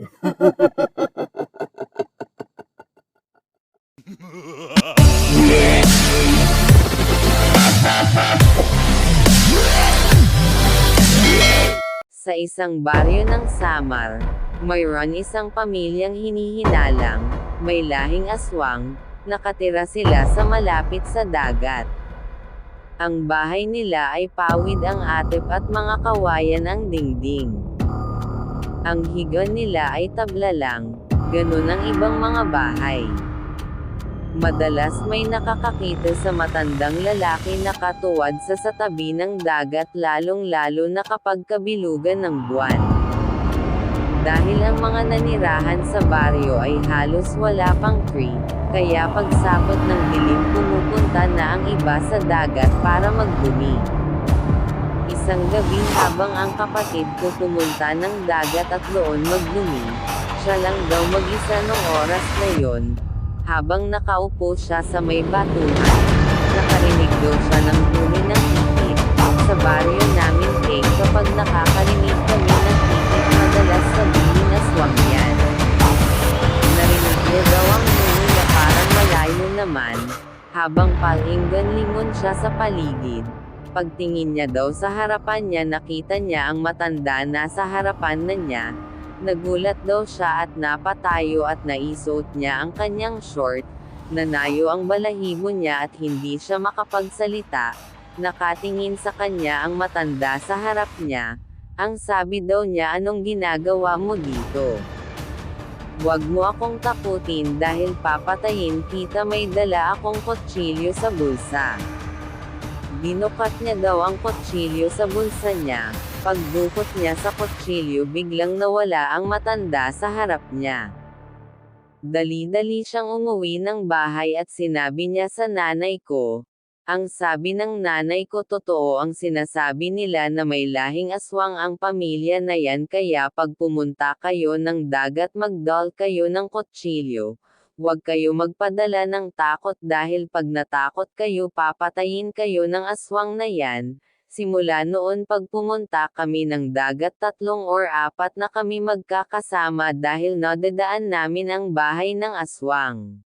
Sa isang baryo ng Samar, mayroon isang pamilyang hinihinalang, may lahing aswang, nakatira sila sa malapit sa dagat. Ang bahay nila ay pawid ang atip at mga kawayan ang dingding. Ang higa nila ay tabla lang, ganun ang ibang mga bahay. Madalas may nakakakita sa matandang lalaki na katuwad sa sa tabi ng dagat lalong-lalo na kapag kabilugan ng buwan. Dahil ang mga nanirahan sa baryo ay halos wala pang tree, kaya pagsapot ng dilim pumupunta na ang iba sa dagat para magdumi. Isang gabi habang ang kapatid ko pumunta ng dagat at doon magdumi, siya lang daw mag-isa nung oras na yon, habang nakaupo siya sa may batuhan, nakarinig daw siya ng huni ng hihit. Sa baryo namin kay kapag nakakarinig kami ng hihit madalas sabihin aswang yan. Narinig niya daw ang huni na parang malayo naman, habang palinggan-lingon siya sa paligid. Pagtingin niya daw sa harapan niya nakita niya ang matanda na sa harapan na niya, Nagulat daw siya at napatayo at naisuot niya ang kanyang short, nanayo ang balahibo niya at hindi siya makapagsalita, nakatingin sa kanya ang matanda sa harap niya, ang sabi daw niya anong ginagawa mo dito. Huwag mo akong takutin dahil papatayin kita. May dala akong kutsilyo sa bulsa. Binukat niya daw ang kutsilyo sa bulsa niya, Pagbukot niya sa kutsilyo biglang nawala ang matanda sa harap niya. Dali-dali siyang umuwi ng bahay at sinabi niya sa nanay ko. Ang sabi ng nanay ko totoo ang sinasabi nila na may lahing aswang ang pamilya na yan kaya pag pumunta kayo ng dagat magdal kayo ng kutsilyo. Huwag kayo magpadala ng takot dahil pag natakot kayo papatayin kayo ng aswang na yan, Simula noon pag pumunta kami ng dagat tatlong or apat na kami magkakasama dahil nadadaan namin ang bahay ng aswang.